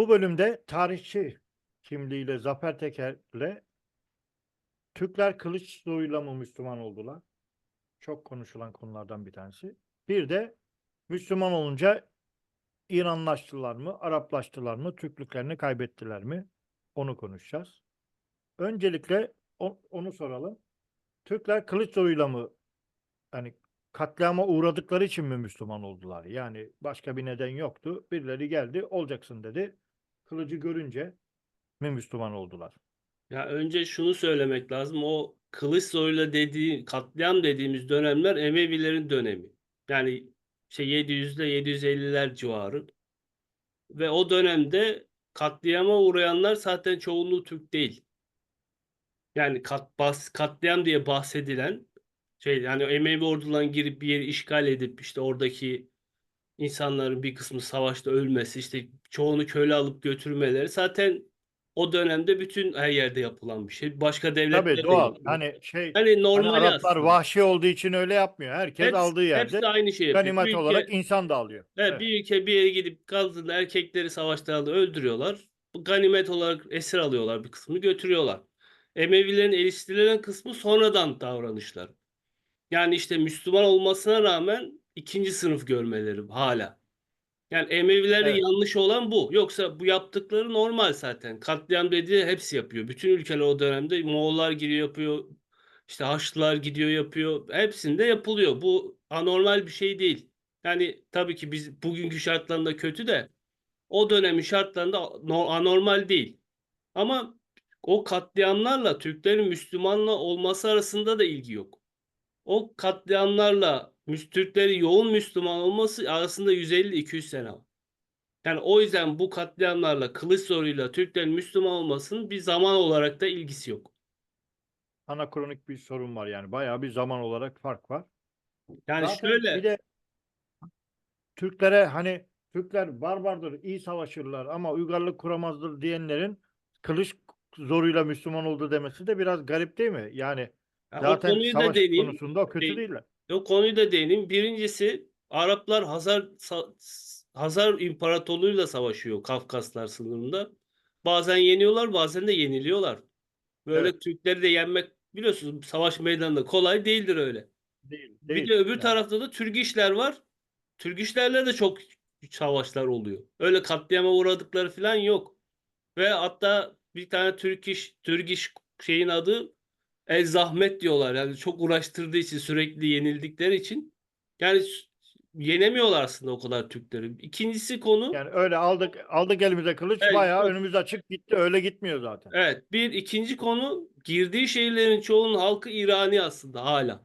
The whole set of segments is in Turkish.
Bu bölümde tarihçi kimliğiyle Zafer Teker'le Türkler kılıç zoruyla mı Müslüman oldular? Çok konuşulan konulardan bir tanesi. Bir de Müslüman olunca İranlaştılar mı, Araplaştılar mı, Türklüklerini kaybettiler mi? Onu konuşacağız. Öncelikle onu soralım. Türkler kılıç zoruyla mı hani katliama uğradıkları için mi Müslüman oldular? Yani başka bir neden yoktu. Birileri geldi, olacaksın dedi. Kılıcı görünce mi Müslüman oldular? Ya önce şunu söylemek lazım. O kılıç zoruyla dediği katliam dediğimiz dönemler Emevilerin dönemi. Yani şey 700 ile 750'ler civarı. Ve o dönemde katliama uğrayanlar zaten çoğunluğu Türk değil. Yani kat, bas, katliam diye bahsedilen şey yani Emevi orduların girip bir yeri işgal edip işte oradaki insanların bir kısmı savaşta ölmesi, işte çoğunu köle alıp götürmeleri zaten o dönemde bütün her yerde yapılan bir şey. Başka devletler Tabii de doğal. yapıyor. Hani şey Hani hani normal Araplar aslında. vahşi olduğu için öyle yapmıyor. Herkes Hepsi, aldığı yerde hepsi aynı şey yapıyor. ganimet ülke, olarak insan da alıyor. evet, Evet. bir ülke bir yere gidip kaldığında erkekleri savaşlarda öldürüyorlar. Ganimet olarak esir alıyorlar bir kısmını götürüyorlar. Emevilerin eleştirilen kısmı sonradan davranışlar. Yani işte Müslüman olmasına rağmen ikinci sınıf görmeleri hala. Yani Emevilerde Evet. yanlış olan bu. Yoksa bu yaptıkları normal zaten. Katliam dediği hepsi yapıyor. Bütün ülkeler o dönemde Moğollar giriyor yapıyor. İşte Haçlılar gidiyor yapıyor. Hepsinde yapılıyor. Bu anormal bir şey değil. Yani tabii ki biz bugünkü şartlarında kötü de o dönemin şartlarında no- anormal değil. Ama o katliamlarla Türklerin Müslümanla olması arasında da ilgi yok. O katliamlarla Türklerin yoğun Müslüman olması arasında 150-200 sene var. Yani o yüzden bu katliamlarla kılıç zoruyla Türklerin Müslüman olmasının bir zaman olarak da ilgisi yok. Anakronik bir sorun var yani. Bayağı bir zaman olarak fark var. Yani Zaten şöyle bir de Türklere hani Türkler barbardır, iyi savaşırlar ama uygarlık kuramazdır diyenlerin kılıç zoruyla Müslüman oldu demesi de biraz garip değil mi? Yani ya o zaten da savaş değineyim. konusunda kötü Değil. değiller. O konuyu da değineyim. Birincisi Araplar Hazar Hazar İmparatorluğu'yla savaşıyor Kafkaslar sınırında. Bazen yeniyorlar, bazen de yeniliyorlar. Böyle Evet. Türkleri de yenmek biliyorsunuz savaş meydanında kolay değildir öyle. Değil, Bir değil de öbür yani. tarafta da Türgişler var. Türgişlerle de çok savaşlar oluyor. Öyle katliama uğradıkları falan yok. Ve hatta bir tane Türk iş, Türk iş şeyin adı El Zahmet diyorlar. Yani çok uğraştırdığı için sürekli yenildikleri için. Yani yenemiyorlar aslında o kadar Türkleri. İkincisi konu Yani öyle aldık aldık elimize kılıç Evet, bayağı yok. önümüz açık gitti. Öyle gitmiyor zaten. Evet, bir ikinci konu girdiği şehirlerin çoğunun halkı İrani aslında hala.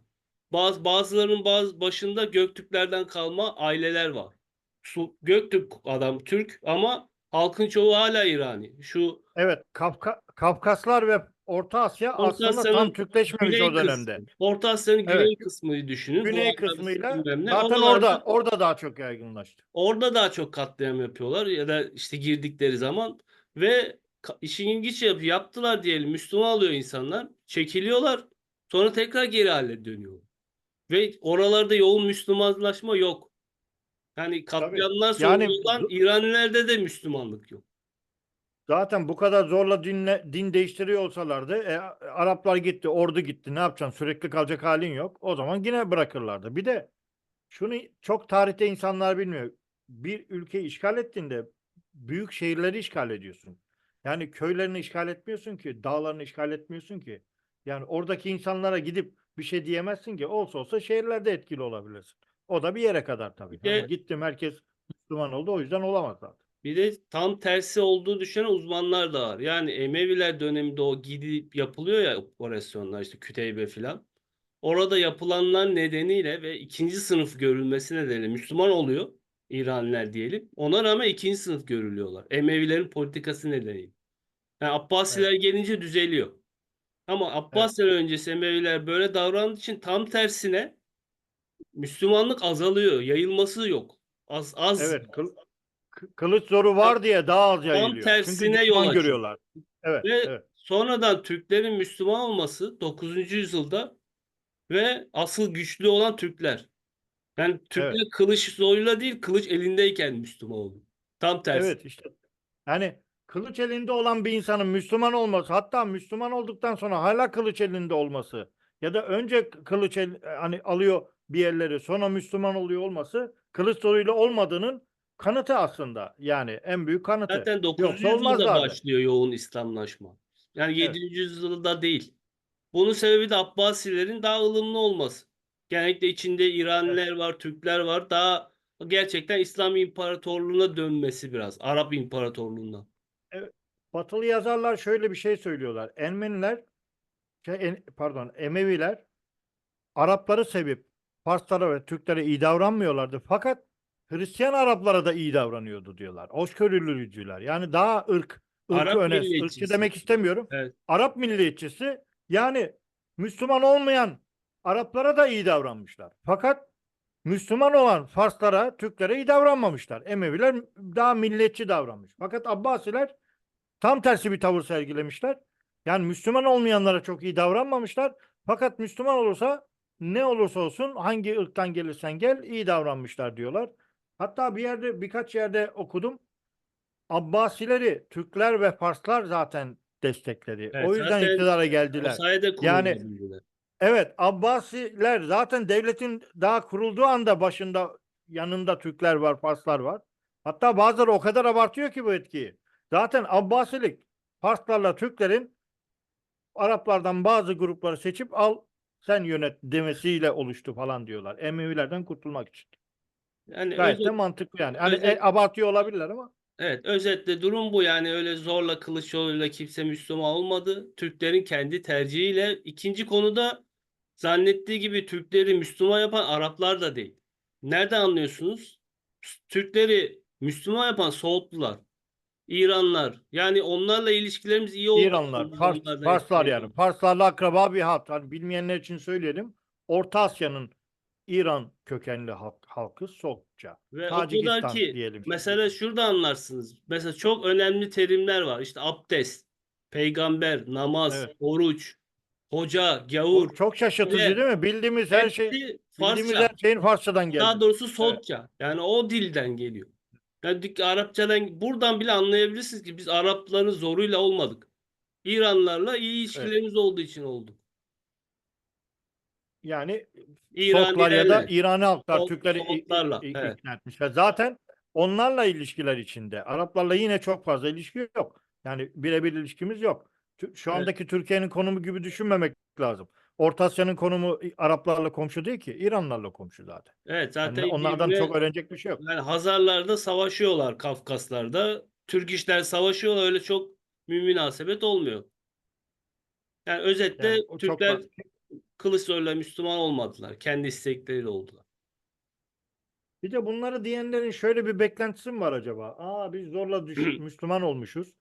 Bazı bazılarının bazı başında Göktürklerden kalma aileler var. Su, Göktürk adam Türk ama halkın çoğu hala İrani. Şu Evet, Kafka, Kafkaslar ve Orta Asya Orta aslında Asya'nın tam Türkleşmemiş güney o dönemde. kısmı, Orta Asya'nın Evet. güney kısmını düşünün. Güney kısmıyla zaten Oralarda- orada orada daha çok yaygınlaştı. Orada daha çok katliam yapıyorlar ya da işte girdikleri zaman ve işin ilginç yapı yaptılar diyelim Müslüman alıyor insanlar çekiliyorlar sonra tekrar geri haline dönüyor. Ve oralarda yoğun Müslümanlaşma yok. Yani katliamlar Yani sonradan bu- İranilerde de Müslümanlık yok. Zaten bu kadar zorla dinle, din değiştiriyor olsalardı e, Araplar gitti, ordu gitti. Ne yapacaksın? Sürekli kalacak halin yok. O zaman yine bırakırlardı. Bir de şunu çok tarihte insanlar bilmiyor. Bir ülkeyi işgal ettiğinde büyük şehirleri işgal ediyorsun. Yani köylerini işgal etmiyorsun ki, dağlarını işgal etmiyorsun ki. Yani oradaki insanlara gidip bir şey diyemezsin ki. Olsa olsa şehirlerde etkili olabilirsin. O da bir yere kadar tabii. Hani gittim herkes Müslüman oldu. O yüzden olamaz zaten. Bir de tam tersi olduğu düşünen uzmanlar da var. Yani Emeviler döneminde o gidip yapılıyor ya operasyonlar işte Küteybe filan. Orada yapılanlar nedeniyle ve ikinci sınıf görülmesi nedeniyle Müslüman oluyor İranliler diyelim. Ona rağmen ikinci sınıf görülüyorlar. Emevilerin politikası nedeniyle. Yani Abbasiler gelince düzeliyor. Ama Abbasiler öncesi Emeviler böyle davrandığı için tam tersine Müslümanlık azalıyor. Yayılması yok. Az az Evet, kıl- kı- kılıç zoru var diye daha az yayılıyor. tersine Çünkü yol görüyorlar. Evet, Ve evet. sonradan Türklerin Müslüman olması 9. yüzyılda ve asıl güçlü olan Türkler. Yani Türkler kılıç zoruyla değil kılıç elindeyken Müslüman oldu. Tam tersi. Evet işte Yani kılıç elinde olan bir insanın Müslüman olması, hatta Müslüman olduktan sonra hala kılıç elinde olması ya da önce kılıç el, hani alıyor bir yerleri sonra Müslüman oluyor olması kılıç zoruyla olmadığının kanıtı aslında. Yani en büyük kanıtı. Zaten 9. Yoksa yüzyılda olmazlardı. başlıyor yoğun İslamlaşma. Yani Evet. 7. yüzyılda değil. Bunun sebebi de Abbasilerin daha ılımlı olması. Genellikle içinde İraniler var, Türkler var. Daha gerçekten İslam İmparatorluğu'na dönmesi biraz. Arap İmparatorluğu'na. Batılı yazarlar şöyle bir şey söylüyorlar. Ermeniler, şey, en- pardon, Emeviler Arapları sevip Farslara ve Türklere iyi davranmıyorlardı. Fakat Hristiyan Araplara da iyi davranıyordu diyorlar. Hoşgörülücüler. Yani daha ırk, ırkı Arap öne, ırkçı demek istemiyorum. Evet. Arap milliyetçisi yani Müslüman olmayan Araplara da iyi davranmışlar. Fakat Müslüman olan Farslara, Türklere iyi davranmamışlar. Emeviler daha milliyetçi davranmış. Fakat Abbasiler tam tersi bir tavır sergilemişler. Yani Müslüman olmayanlara çok iyi davranmamışlar. Fakat Müslüman olursa ne olursa olsun hangi ırktan gelirsen gel iyi davranmışlar diyorlar. Hatta bir yerde birkaç yerde okudum. Abbasileri Türkler ve Farslar zaten destekledi. Evet, o yüzden iktidara geldiler. Yani-. Evet, Abbasiler zaten devletin daha kurulduğu anda başında yanında Türkler var, Farslar var. Hatta bazıları o kadar abartıyor ki bu etkiyi. Zaten Abbasilik Farslarla Türklerin Araplardan bazı grupları seçip al sen yönet demesiyle oluştu falan diyorlar. Emevilerden kurtulmak için. Yani Gayet de özet- mantıklı yani. Hani özet- e, abartıyor olabilirler ama Evet, özetle durum bu. Yani öyle zorla kılıç yoluyla kimse Müslüman olmadı. Türklerin kendi tercihiyle. İkinci konuda zannettiği gibi Türkleri Müslüman yapan Araplar da değil. Nereden anlıyorsunuz? Türkleri Müslüman yapan Soğutlular, İranlar. Yani onlarla ilişkilerimiz iyi oldu. İranlar, Fars, Farslar yani. Farslarla akraba bir hat. Hani bilmeyenler için söyleyelim. Orta Asya'nın İran kökenli halk, halkı Sokça. Ve o kadar Tacikistan ki diyelim. mesela şurada anlarsınız. Mesela çok önemli terimler var. İşte abdest, peygamber, namaz, Evet. oruç, hoca, gavur. Bu çok şaşırtıcı Evet. değil mi? Bildiğimiz her şey Hepsi bildiğimiz Farsça. her şeyin Farsçadan geldi. Daha doğrusu Soğutça. Yani o dilden geliyor. Yani Arapçadan buradan bile anlayabilirsiniz ki biz Arapların zoruyla olmadık. İranlarla iyi ilişkilerimiz olduğu için olduk. Yani Soklar ya da. İrani halklar Sok- Türkleri i- evet. ikna etmişler. Zaten onlarla ilişkiler içinde. Araplarla yine çok fazla ilişki yok. Yani birebir ilişkimiz yok. Şu Evet. andaki Türkiye'nin konumu gibi düşünmemek lazım. Orta Asya'nın konumu Araplarla komşu değil ki. İranlarla komşu zaten. Evet Yani zaten onlardan birbirine- çok öğrenecek bir şey yok. Yani Hazarlarda savaşıyorlar Kafkaslarda. Türk işler savaşıyorlar öyle çok münasebet olmuyor. Yani özetle Yani o çok Fazla- Kılıçdaroğlu'yla Müslüman olmadılar. Kendi istekleriyle oldular. Bir de bunları diyenlerin şöyle bir beklentisi mi var acaba? Aa biz zorla düş- Müslüman olmuşuz.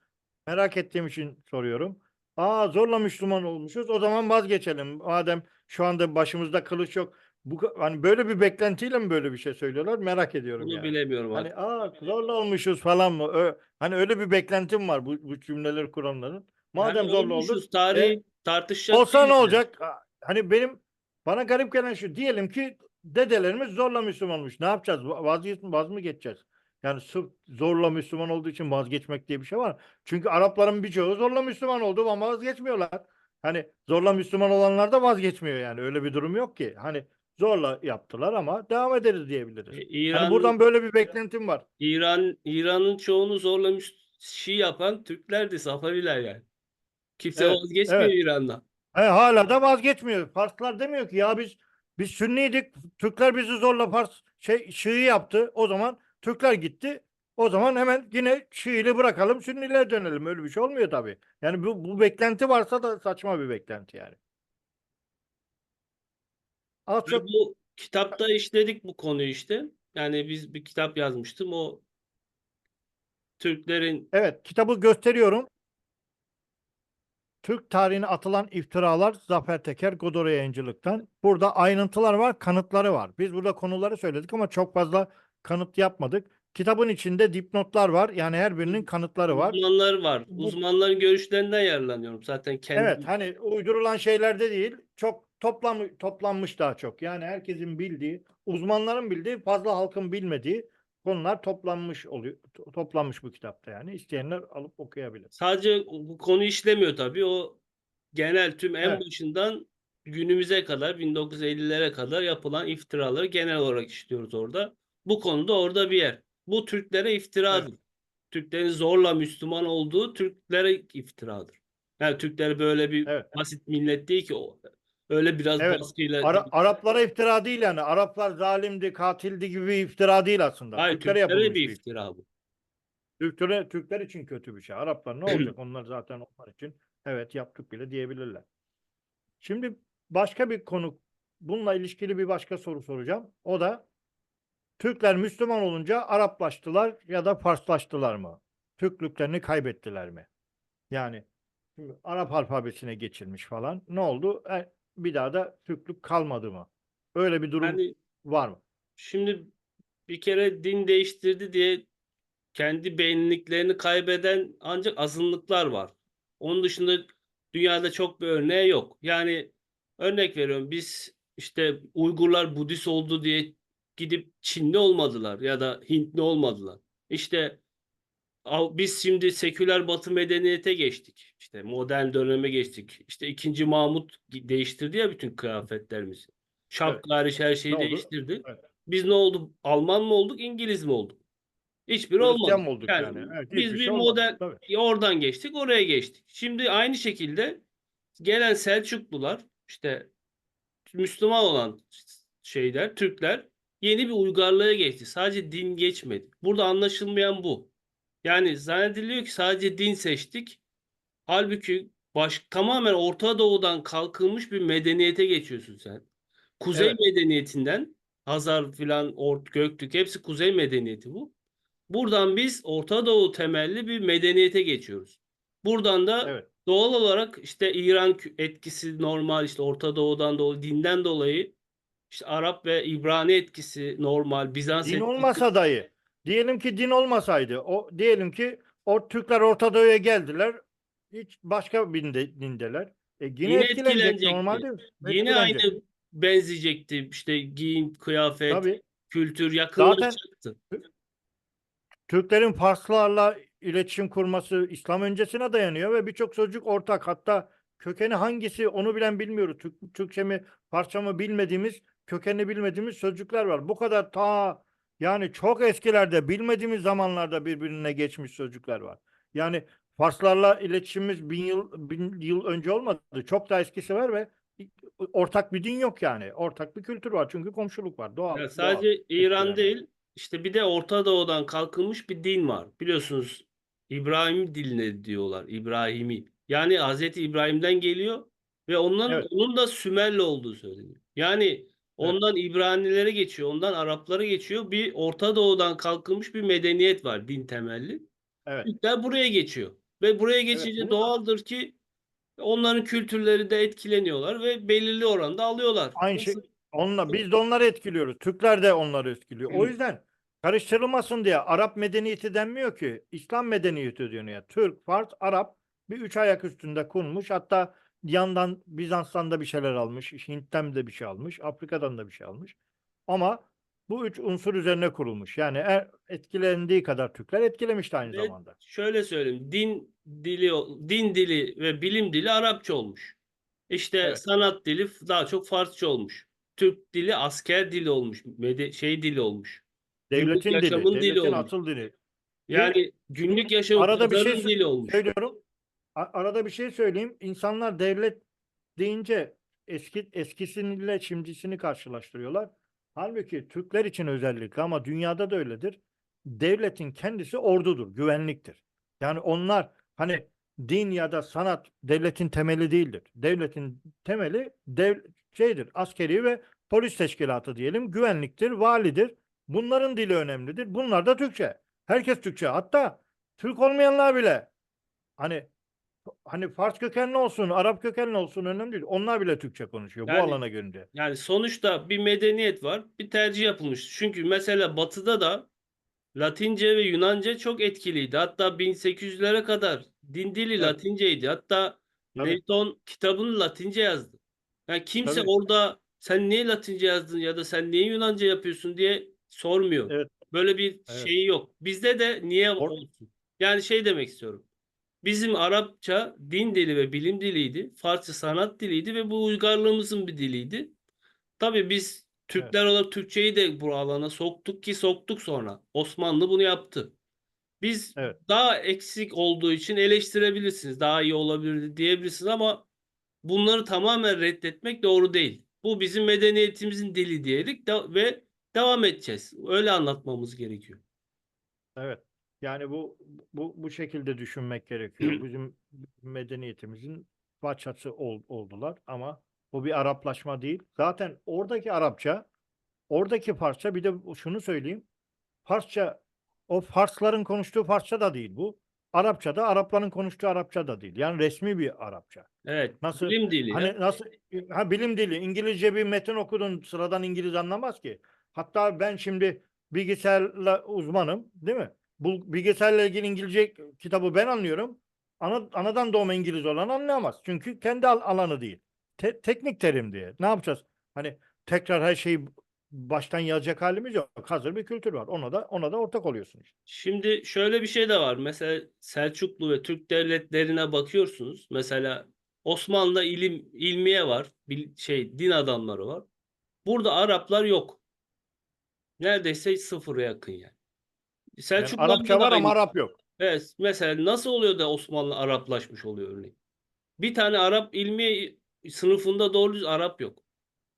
Merak ettiğim için soruyorum. Aa zorla Müslüman olmuşuz. O zaman vazgeçelim. Madem şu anda başımızda kılıç yok. Bu hani böyle bir beklentiyle mi böyle bir şey söylüyorlar? Merak ediyorum Bunu yani. bilemiyorum Hani artık. aa zorla olmuşuz falan mı? Ö- hani öyle bir beklentim var bu, bu cümleleri kuranların. Madem Yani zorla olmuşuz, olduk. Tarihi e, tartışacak Olsa ne değiliz olacak? Aa, Hani benim bana garip gelen şu diyelim ki dedelerimiz zorla Müslüman olmuş. Ne yapacağız? Va- Vazgeç, vaz mı geçeceğiz? Yani sırf zorla Müslüman olduğu için vazgeçmek diye bir şey var. Çünkü Arapların birçoğu zorla Müslüman oldu ama vazgeçmiyorlar. Hani zorla Müslüman olanlar da vazgeçmiyor yani. Öyle bir durum yok ki. Hani zorla yaptılar ama devam ederiz diyebiliriz. E, Hani İran, buradan böyle bir beklentim var. İran, İran'ın çoğunu zorla Müs- Şii yapan Türklerdi, Safaviler yani. Kimse Evet, vazgeçmiyor evet. İran'dan. He, hala da vazgeçmiyor. Farslar demiyor ki ya biz biz Sünniydik. Türkler bizi zorla Fars şey Şii yaptı. O zaman Türkler gitti. O zaman hemen yine Şii'li bırakalım, Sünnilere dönelim. Öyle bir şey olmuyor tabii. Yani bu, bu beklenti varsa da saçma bir beklenti yani. Az çok bu kitapta işledik bu konuyu işte. Yani biz bir kitap yazmıştım. O Türklerin evet kitabı gösteriyorum. Türk tarihine atılan iftiralar Zafer Teker Godora Yayıncılık'tan. Burada ayrıntılar var, kanıtları var. Biz burada konuları söyledik ama çok fazla kanıt yapmadık. Kitabın içinde dipnotlar var. Yani her birinin kanıtları var. uzmanlar var. Uzmanların görüşlerinden yararlanıyorum. Zaten kendi Evet, hani uydurulan şeyler de değil. Çok toplam toplanmış daha çok. Yani herkesin bildiği, uzmanların bildiği, fazla halkın bilmediği konular toplanmış oluyor. to- Toplanmış bu kitapta yani. İsteyenler alıp okuyabilir. Sadece bu konu işlemiyor tabii. O genel tüm en Evet. başından günümüze kadar 1950'lere kadar yapılan iftiraları genel olarak işliyoruz orada. Bu konuda orada bir yer. Bu Türklere iftiradır. Türklerin zorla Müslüman olduğu Türklere iftiradır. Yani Türkler böyle bir Evet. basit millet değil ki o. Öyle biraz Evet. baskıyla Ara- Araplara iftira değil yani. Araplar zalimdi, katildi gibi bir iftira değil aslında. Hayır, Türklere Türklere bir iftira bu. Türkler, Türkler için kötü bir şey. Araplar ne olacak? Onlar zaten onlar için evet yaptık bile diyebilirler. Şimdi başka bir konu bununla ilişkili bir başka soru soracağım. O da Türkler Müslüman olunca Araplaştılar ya da Farslaştılar mı? Türklüklerini kaybettiler mi? Yani Arap alfabesine geçilmiş falan. Ne oldu? E, bir daha da Türklük kalmadı mı? Öyle bir durum Yani var mı? Şimdi bir kere din değiştirdi diye kendi beğeniliklerini kaybeden ancak azınlıklar var. Onun dışında dünyada çok bir örneği yok. Yani örnek veriyorum biz işte Uygurlar Budist oldu diye gidip Çinli olmadılar ya da Hintli olmadılar. İşte Av- Biz şimdi seküler batı medeniyete geçtik. İşte modern döneme geçtik. İşte ikinci Mahmut değiştirdi ya bütün kıyafetlerimizi. Şapka hariç her şeyi Ne oldu? değiştirdi. Evet. Biz ne olduk? Alman mı olduk? İngiliz mi olduk? Hristiyan olmadı. mı olduk yani? Evet, biz hiçbir bir şey olmadı. modern Tabii. oradan geçtik, oraya geçtik. Şimdi aynı şekilde gelen Selçuklular işte Müslüman olan şeyler, Türkler yeni bir uygarlığa geçti. Sadece din geçmedi. Burada anlaşılmayan bu. Yani zannediliyor ki sadece din seçtik. Halbuki baş, tamamen Orta Doğu'dan kalkılmış bir medeniyete geçiyorsun sen. Kuzey Evet. medeniyetinden Hazar filan, Ort, Göktürk hepsi kuzey medeniyeti bu. Buradan biz Orta Doğu temelli bir medeniyete geçiyoruz. Buradan da Evet. doğal olarak işte İran etkisi normal işte Orta Doğu'dan dolayı dinden dolayı işte Arap ve İbrani etkisi normal Bizans Din etkisi olmasa dahi diyelim ki din olmasaydı o diyelim ki o Türkler Orta Doğu'ya geldiler. Hiç başka bir dinde- dindeler. E yine, Yine etkilenecek etkilenecekti. normal değil mi? Yine Etkilenecek. aynı benzeyecekti. İşte giyim, kıyafet, Tabii. kültür yakınlaşacaktı. Türklerin Farslarla iletişim kurması İslam öncesine dayanıyor ve birçok sözcük ortak. Hatta kökeni hangisi onu bilen bilmiyoruz. Türk, Türkçe mi Farsça mı bilmediğimiz kökenini bilmediğimiz sözcükler var. Bu kadar ta yani çok eskilerde bilmediğimiz zamanlarda birbirine geçmiş sözcükler var. Yani Farslarla iletişimimiz bin yıl, bin yıl önce olmadı. Çok daha eskisi var ve ortak bir din yok yani. Ortak bir kültür var çünkü komşuluk var. Doğal. Ya doğal. sadece İran etkilenme. değil, işte bir de Orta Doğu'dan kalkılmış bir din var. Biliyorsunuz İbrahim diline diyorlar. İbrahimi. Yani Hazreti İbrahim'den geliyor ve ondan Evet. onun da Sümerli olduğu söyleniyor. Yani ondan İbranilere geçiyor, ondan Araplara geçiyor. Bir Orta Doğu'dan kalkılmış bir medeniyet var din temelli. Evet. Türkler buraya geçiyor. Ve buraya geçince da- doğaldır ki onların kültürleri de etkileniyorlar ve belirli oranda alıyorlar. Aynı şey- Nasıl- Onunla, biz de onları etkiliyoruz. Türkler de onları etkiliyor. O yüzden karıştırılmasın diye Arap medeniyeti denmiyor ki. İslam medeniyeti diyor ya. Türk, Fars, Arap bir üç ayak üstünde kurmuş. Hatta yandan Bizans'tan da bir şeyler almış. Hint'ten de bir şey almış. Afrika'dan da bir şey almış. Ama bu üç unsur üzerine kurulmuş. Yani er, etkilendiği kadar Türkler etkilemişti aynı Ve zamanda. şöyle söyleyeyim. Din dili din dili ve bilim dili Arapça olmuş. İşte Evet. sanat dili daha çok Farsça olmuş. Türk dili asker dili olmuş. Mede- şey dili olmuş. Devletin dili, yaşamın dili devletin olmuş. asıl dili. Yani günlük yaşamın arada bir şey dili olmuş. Söylüyorum. Arada bir şey söyleyeyim. İnsanlar devlet deyince eski eskisiyle şimdisini karşılaştırıyorlar. Halbuki Türkler için özellikle ama dünyada da öyledir. Devletin kendisi ordudur, güvenliktir. Yani onlar hani din ya da sanat devletin temeli değildir. Devletin temeli dev şeydir, askeri ve polis teşkilatı diyelim, güvenliktir, validir. Bunların dili önemlidir. Bunlar da Türkçe. Herkes Türkçe. Hatta Türk olmayanlar bile hani hani Fars kökenli olsun, Arap kökenli olsun önemli değil. Onlar bile Türkçe konuşuyor Yani- bu alana gelince. Yani sonuçta bir medeniyet var. Bir tercih yapılmış. Çünkü mesela Batı'da da Latince ve Yunanca çok etkiliydi. Hatta 1800'lere kadar din dili Evet. Latinceydi. Hatta Tabii. Newton kitabını Latince yazdı. Yani kimse Tabii. orada sen niye Latince yazdın ya da sen niye Yunanca yapıyorsun diye sormuyor. Evet. Böyle bir Evet. şeyi yok. Bizde de niye Or- olsun? Yani şey demek istiyorum. Bizim Arapça din dili ve bilim diliydi. Farsça sanat diliydi ve bu uygarlığımızın bir diliydi. Tabii biz Türkler olarak Türkçeyi de bu alana soktuk ki soktuk sonra. Osmanlı bunu yaptı. Biz Evet. daha eksik olduğu için eleştirebilirsiniz. Daha iyi olabilirdi diyebilirsiniz ama bunları tamamen reddetmek doğru değil. Bu bizim medeniyetimizin dili diyerek de, ve devam edeceğiz. Öyle anlatmamız gerekiyor. Evet. Yani bu bu bu şekilde düşünmek gerekiyor. Bizim medeniyetimizin parçası ol- oldular ama bu bir Araplaşma değil. Zaten oradaki Arapça, oradaki Farsça bir de şunu söyleyeyim. Farsça o Farsların konuştuğu Farsça da değil bu. Arapça da Arapların konuştuğu Arapça da değil. Yani resmi bir Arapça. Evet. Nasıl Bilim dili. ya. Hani nasıl ha bilim dili İngilizce bir metin okudun sıradan İngiliz anlamaz ki. Hatta ben şimdi bilgisayarla uzmanım değil mi? Bu bilgisayarla ilgili İngilizce kitabı ben anlıyorum. Ana, anadan doğma İngiliz olan anlayamaz. Çünkü kendi al- alanı değil. Te- teknik terim diye. Ne yapacağız? Hani tekrar her şeyi baştan yazacak halimiz yok. Hazır bir kültür var. Ona da ona da ortak oluyorsun işte. Şimdi şöyle bir şey de var. Mesela Selçuklu ve Türk devletlerine bakıyorsunuz. Mesela Osmanlı'da ilim ilmiye var. bil- şey din adamları var. Burada Araplar yok. Neredeyse sıfıra yakın yani. Yani Selçuklularda Arapça var ama. Arap yok. Evet, mesela nasıl oluyor da Osmanlı Araplaşmış oluyor örneğin? Bir tane Arap ilmi sınıfında doğru düz Arap yok.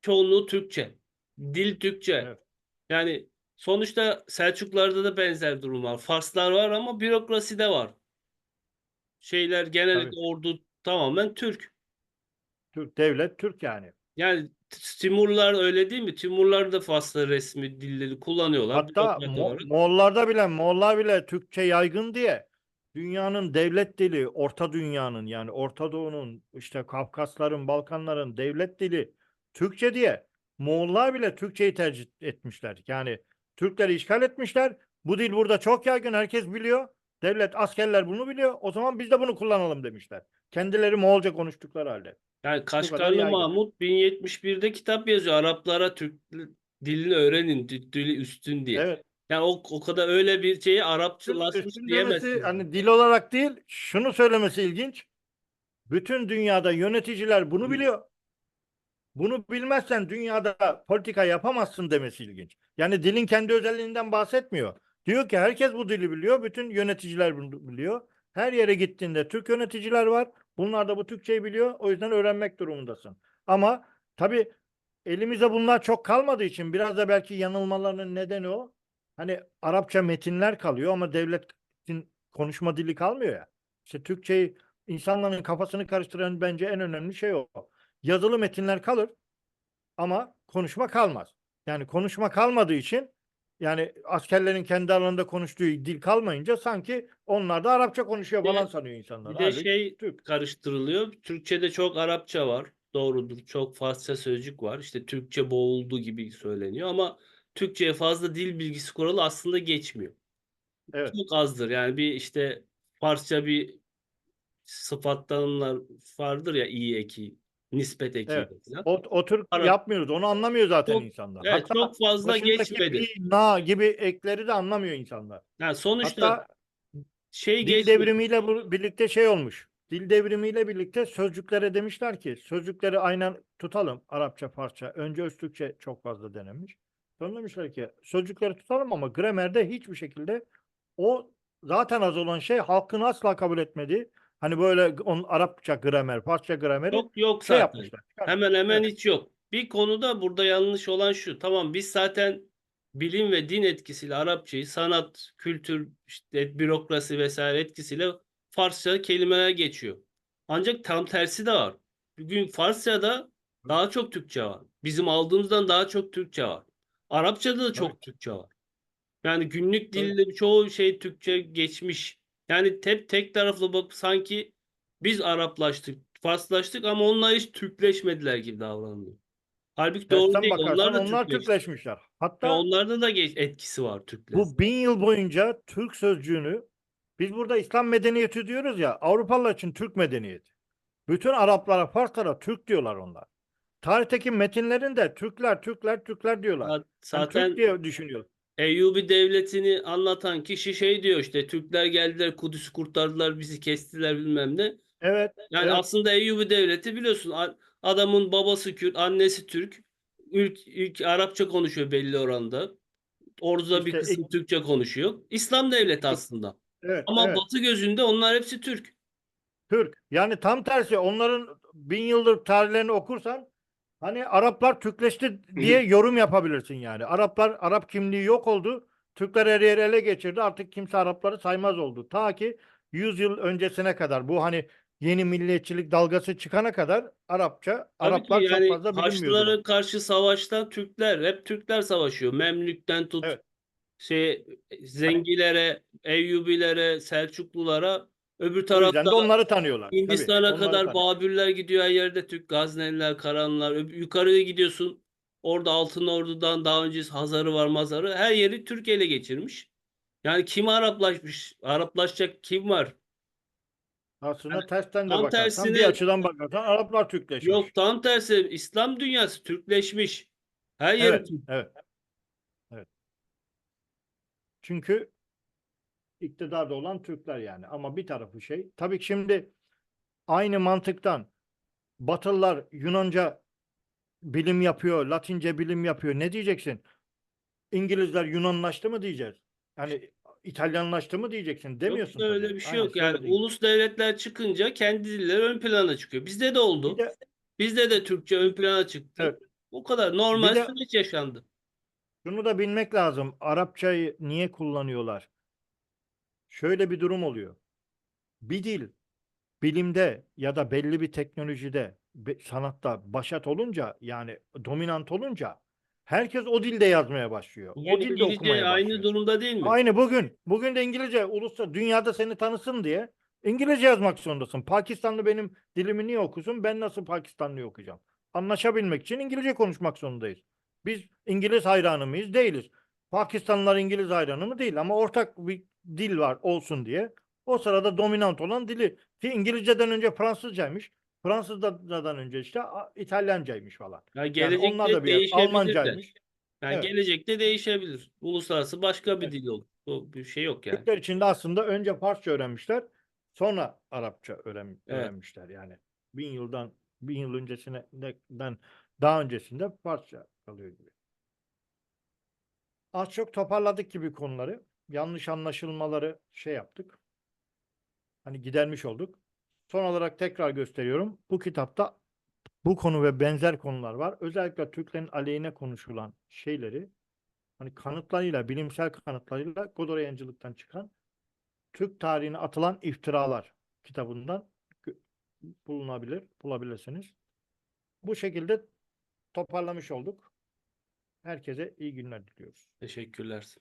Çoğunluğu Türkçe. Dil Türkçe. Evet. Yani sonuçta Selçuklarda da benzer durum var. Farslar var ama bürokrasi de var. Şeyler genellikle Tabii. ordu tamamen Türk. Türk devlet Türk yani. Yani Timurlar öyle değil mi? Timurlar da Farsça resmi dilleri kullanıyorlar. Hatta Mo-. Moğollarda bile Moğollar bile Türkçe yaygın diye dünyanın devlet dili, Orta Dünya'nın yani Orta Doğu'nun işte Kafkasların, Balkanların devlet dili Türkçe diye Moğollar bile Türkçeyi tercih etmişler. Yani Türkleri işgal etmişler. Bu dil burada çok yaygın, herkes biliyor. Devlet, askerler bunu biliyor. O zaman biz de bunu kullanalım demişler. Kendileri Moğolca konuştukları halde. Yani Kaşgarlı. Mahmut 1071'de kitap yazıyor. Araplara Türk dilini öğrenin. Dili üstün diye. Evet. Yani o, o kadar öyle bir şeyi Arapçılaşmış diyemezsin. hani dil olarak değil, şunu söylemesi ilginç. Bütün dünyada yöneticiler bunu biliyor. Bunu bilmezsen dünyada politika yapamazsın demesi ilginç. Yani dilin kendi özelliğinden bahsetmiyor. Diyor ki herkes bu dili biliyor. Bütün yöneticiler bunu biliyor. Her yere gittiğinde Türk yöneticiler var. Bunlar da bu Türkçeyi biliyor. O yüzden öğrenmek durumundasın. Ama tabii elimizde bunlar çok kalmadığı için biraz da belki yanılmalarının nedeni o. Hani Arapça metinler kalıyor ama devletin konuşma dili kalmıyor ya. İşte Türkçeyi insanların kafasını karıştıran bence en önemli şey o. Yazılı metinler kalır ama konuşma kalmaz. Yani konuşma kalmadığı için yani askerlerin kendi alanında konuştuğu dil kalmayınca sanki onlar da Arapça konuşuyor Bir de- falan sanıyor insanlar. Bir de Halbuki şey Türk. karıştırılıyor. Türkçe'de çok Arapça var. Doğrudur. Çok Farsça sözcük var. İşte Türkçe boğuldu gibi söyleniyor ama Türkçe'ye fazla dil bilgisi kuralı aslında geçmiyor. Evet. Çok azdır. Yani bir işte Farsça bir sıfattanlar vardır ya iyi eki, nispet eki Evet. falan. O, o tür Arap- yapmıyoruz. Onu anlamıyor zaten Çok- insanlar. Evet, Hatta çok fazla geçmedi. bir, na gibi ekleri de anlamıyor insanlar. Yani sonuçta Hatta şey Dil geçmedi. devrimiyle bu- birlikte şey olmuş. Dil devrimiyle birlikte sözcüklere demişler ki sözcükleri aynen tutalım Arapça, Farsça. Önce Öztürkçe çok fazla denemiş. Sonra demişler ki sözcükleri tutalım ama gramerde hiçbir şekilde o zaten az olan şey halkın asla kabul etmediği hani böyle on, Arapça gramer, Farsça grameri Yok yok şey zaten. yapmışlar. Hemen hemen Evet. hiç yok. Bir konuda burada yanlış olan şu. Tamam biz zaten bilim ve din etkisiyle Arapçayı sanat, kültür, işte bürokrasi vesaire etkisiyle Farsça kelimeler geçiyor. Ancak tam tersi de var. Bugün Farsça'da daha çok Türkçe var. Bizim aldığımızdan daha çok Türkçe var. Arapçada da çok Evet. Türkçe var. Yani günlük dilde çoğu şey Türkçe geçmiş. Yani tek tek taraflı bak sanki biz Araplaştık, Farslaştık ama onlar hiç Türkleşmediler gibi davranıyor. Halbuki doğru Tersten değil. Onlar da onlar. Türkleşmişler. Hatta onlarda da geç, etkisi var Türklerin. Bu bin yıl boyunca Türk sözcüğünü biz burada İslam medeniyeti diyoruz ya Avrupalılar için Türk medeniyeti. Bütün Araplara, Farslara Türk diyorlar onlar. Tarihteki metinlerinde Türkler, Türkler, Türkler diyorlar. Ya Yani Zaten Türk diye düşünüyor. Eyyubi devletini anlatan kişi şey diyor işte Türkler geldiler Kudüs'ü kurtardılar bizi kestiler bilmem ne. Evet, Yani evet. aslında Eyyubi devleti biliyorsun adamın babası Kürt, annesi Türk. İlk, ilk Arapça konuşuyor belli oranda. Orduda bir İşte kısım ilk- Türkçe konuşuyor. İslam devleti aslında. evet, Ama evet. Batı gözünde onlar hepsi Türk. Türk. Yani tam tersi onların bin yıldır tarihlerini okursan hani Araplar Türkleşti diye yorum yapabilirsin yani. Araplar Arap kimliği yok oldu. Türkler her yeri ele geçirdi. Artık kimse Arapları saymaz oldu. Ta ki 100 yıl öncesine kadar bu hani yeni milliyetçilik dalgası çıkana kadar Arapça Tabii Araplar ki yani çok fazla bilinmiyordu. Haçlılara karşı savaştan Türkler, hep Türkler savaşıyor. Memlük'ten tut, Evet. şey Zengilere, Eyyubilere, Selçuklulara, öbür tarafta de onları tanıyorlar. Tabii, Hindistan'a onları kadar. Babürler gidiyor her yerde Türk, Gazneliler, Karahanlılar. Öb- Yukarıya gidiyorsun. Orada Altın Ordu'dan daha önce Hazarı var, Mazarı. Her yeri Türk ele geçirmiş. Yani kim Araplaşmış? Araplaşacak kim var? Aslında tersten de tam bakarsan bir tersine- açıdan bakarsan Araplar Türkleşmiş. Yok tam tersi İslam dünyası Türkleşmiş. Her yeri Evet, Türk. evet. Evet. Çünkü iktidarda olan Türkler yani. Ama bir tarafı şey. Tabii ki şimdi aynı mantıktan Batılılar Yunanca bilim yapıyor, Latince bilim yapıyor. Ne diyeceksin? İngilizler Yunanlaştı mı diyeceğiz? Yani İtalyanlaştı mı diyeceksin? Demiyorsun Yok öyle tabii. bir şey Aynen yok. Yani gibi. ulus devletler çıkınca kendi dilleri ön plana çıkıyor. Bizde de oldu. De Bizde de Türkçe ön plana çıktı. Evet. O kadar normal Bir de- süreç yaşandı. Şunu da bilmek lazım. Arapçayı niye kullanıyorlar? Şöyle bir durum oluyor. Bir dil bilimde ya da belli bir teknolojide, sanatta başat olunca yani dominant olunca herkes o dilde yazmaya başlıyor. O Bugün dilde İngilizce okumaya aynı başlıyor. durumda değil mi? Aynı bugün. Bugün de İngilizce uluslararası dünyada seni tanısın diye İngilizce yazmak zorundasın. Pakistanlı benim dilimi niye okusun? Ben nasıl Pakistanlıyı okuyacağım? Anlaşabilmek için İngilizce konuşmak zorundayız. Biz İngiliz hayranı mıyız? Değiliz. Pakistanlılar İngiliz hayranı mı? Değil ama ortak bir dil var olsun diye. O sırada dominant olan dili ki İngilizceden önce Fransızcaymış. Fransızcadan önce işte İtalyancaymış falan. Ya Yani gelecekte onlar da bir de. Almancaymış. Yani Evet. gelecekte değişebilir. Uluslararası başka bir Evet. dil olur. Bu bir şey yok yani. Türkler için de aslında önce Farsça öğrenmişler, sonra Arapça öğren, Evet. öğrenmişler yani. Bin yıldan, bin yıl öncesinden daha öncesinde Farsça kalıyor gibi. Az çok toparladık gibi konuları. Yanlış anlaşılmaları şey yaptık. Hani gidermiş olduk. Son olarak tekrar gösteriyorum. Bu kitapta bu konu ve benzer konular var. Özellikle Türklerin aleyhine konuşulan şeyleri hani kanıtlarıyla, bilimsel kanıtlarıyla Godor Yayıncılık'tan çıkan Türk tarihine atılan iftiralar kitabından bulunabilir, bulabilirsiniz. Bu şekilde toparlamış olduk. Herkese iyi günler diliyoruz. Teşekkürler.